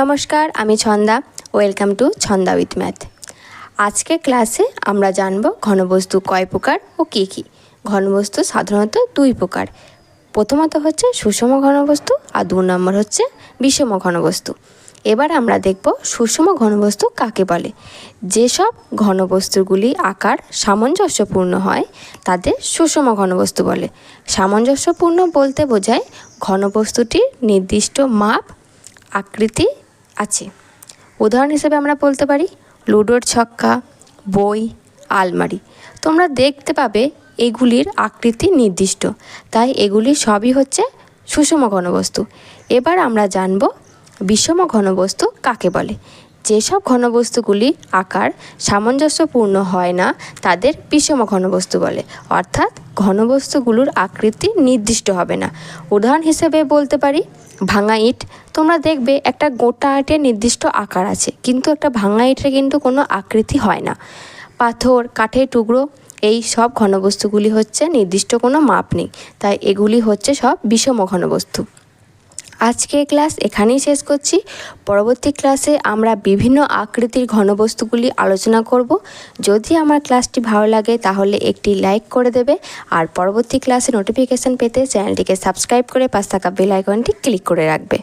নমস্কার, আমি Chhanda. Welcome to Chhanda with math আজকের ক্লাসে আমরা জানব ঘনবস্তু কয় প্রকার ও কী কী। ঘনবস্তু সাধারণত দুই প্রকার। প্রথমত হচ্ছে সুষম ঘনবস্তু আর দু নম্বর হচ্ছে বিষম ঘনবস্তু। এবার আমরা দেখব সুষম ঘনবস্তু কাকে বলে। যেসব ঘনবস্তুগুলি আকার সামঞ্জস্যপূর্ণ হয়, তাদের সুষম ঘনবস্তু বলে। সামঞ্জস্যপূর্ণ বলতে বোঝায় ঘনবস্তুটির নির্দিষ্ট মাপ, আকৃতি আছে। উদাহরণ হিসেবে আমরা বলতে পারি, লুডোর ছক্কা, বই, আলমারি। তোমরা দেখতে পাবে এগুলির আকৃতি নির্দিষ্ট, তাই এগুলি সবই হচ্ছে সুষম ঘনবস্তু। এবার আমরা জানব বিষম ঘনবস্তু কাকে বলে। যেসব ঘনবস্তুগুলি আকার সামঞ্জস্যপূর্ণ হয় না, তাদের বিষম ঘনবস্তু বলে, অর্থাৎ ঘনবস্তুগুলোর আকৃতি নির্দিষ্ট হবে না। উদাহরণ হিসেবে বলতে পারি, ভাঙা ইট। তোমরা দেখবে একটা গোটা ইটের নির্দিষ্ট আকার আছে, কিন্তু একটা ভাঙা ইটের কিন্তু কোনো আকৃতি হয় না। পাথর, কাঠের টুকরো, এই সব ঘনবস্তুগুলি হচ্ছে নির্দিষ্ট কোনো মাপ নেই। তাই এগুলি হচ্ছে সব বিষম ঘনবস্তু। আজকের ক্লাস এখানেই শেষ করছি। পরবর্তী ক্লাসে আমরা বিভিন্ন আকৃতির ঘনবস্তুগুলি আলোচনা করব। যদি আমার ক্লাসটি ভালো লাগে, তাহলে একটি লাইক করে দেবে। আর পরবর্তী ক্লাসে নোটিফিকেশান পেতে চ্যানেলটিকে সাবস্ক্রাইব করে পাশ থাকা বেল আইকনটি ক্লিক করে রাখবে।